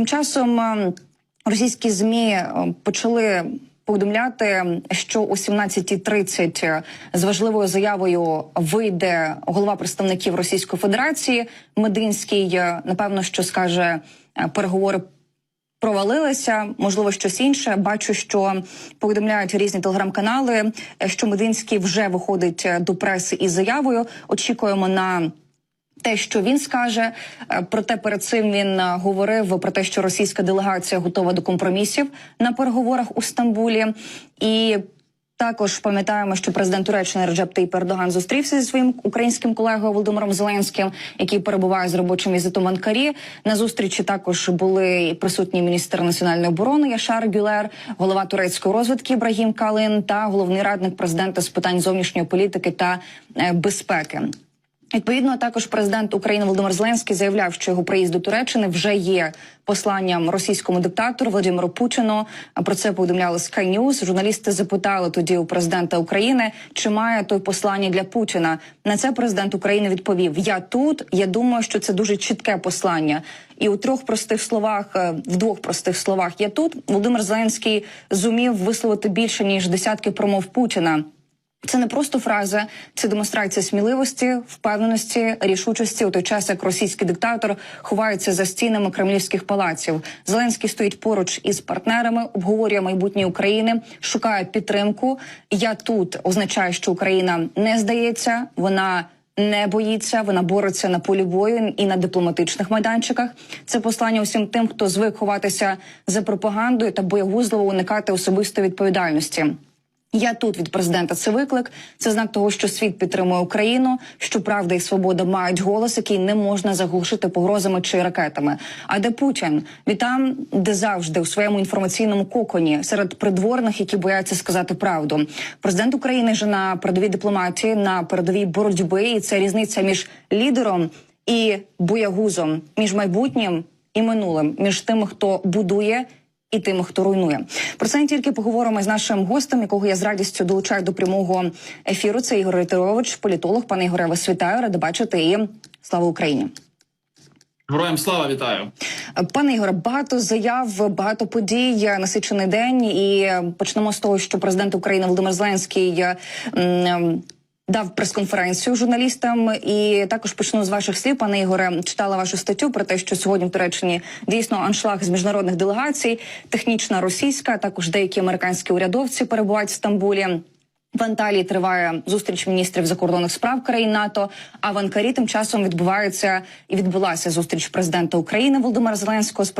Тим часом е, російські змі е, почали. Повідомляти, що о 17.30 з важливою заявою вийде голова представників Російської Федерації Мединський. Е, Напевно, що скаже е, переговори провалилися, можливо, щось інше. Бачу, що повідомляють різні телеграм-канали, е, що Мединський вже виходить е, до преси із заявою. Очікуємо на. Те, що він скаже, Е, проте перед цим він е, говорив про те, що російська делегація готова до компромісів на переговорах у Стамбулі, і також пам'ятаємо, що президент Туреччини Реджеп Тейп Ердоган зустрівся зі своїм українським колегою Володимиром Зеленським, який перебуває з робочим візитом в Анкарі. На зустрічі також були присутні міністр національної оборони Яшар Гюлер, голова турецької розвідки Ібрагім Калин та головний радник президента з питань зовнішньої політики та е, безпеки. Відповідно, також президент України Володимир Зеленський заявляв, що його приїзд до Туреччини вже є посланням російському диктатору Володимиру Путіну. Про це повідомляли Sky News. Журналісти запитали тоді у президента України, чи має той послання для Путіна. На це президент України відповів: Я тут. Я думаю, що це дуже чітке послання. І у трьох простих словах, е, в двох простих словах, я тут Володимир Зеленський зумів висловити більше ніж десятки промов Путіна. Це не просто фраза, це демонстрація сміливості, впевненості, рішучості у той час, як російський диктатор ховається за стінами кремлівських палаців. Зеленський стоїть поруч із партнерами, обговорює майбутнє України, шукає підтримку. Я тут означає, що Україна не здається, вона. Не боїться, вона бореться на полі бою і на дипломатичних майданчиках. Це послання усім тим, хто звик ховатися за пропагандою та боягузливо уникати особистої відповідальності. Я тут від президента це виклик. Це знак того, що світ підтримує Україну, що правда і свобода мають голос, який не можна заглушити погрозами чи ракетами. А де Путін? Він там, де завжди у своєму інформаційному коконі серед придворних, які бояться сказати правду. Президент України же на передовій дипломатії, на передовій боротьби, і це різниця між лідером і боягузом, між майбутнім і минулим, між тими, хто будує і тими, хто руйнує. Про це не тільки поговоримо з нашим гостем, якого я з радістю долучаю до прямого ефіру. Це Ігор Ритерович, політолог. Пане Ігоре, вас вітаю, рада бачити і слава Україні. Героям слава вітаю, пане Ігоре. Багато заяв, багато подій, насичений день. І почнемо з того, що президент України Володимир Зеленський. м, Дав прес-конференцію журналістам, і також почну з ваших слів, пане Ігоре. Читала вашу статтю про те, що сьогодні в Туреччині дійсно аншлаг з міжнародних делегацій, технічна російська, також деякі американські урядовці перебувають в Стамбулі. В Анталії триває зустріч міністрів закордонних справ країн НАТО. А в Анкарі тим часом відбувається і відбулася зустріч президента України Володимира Зеленського з президентом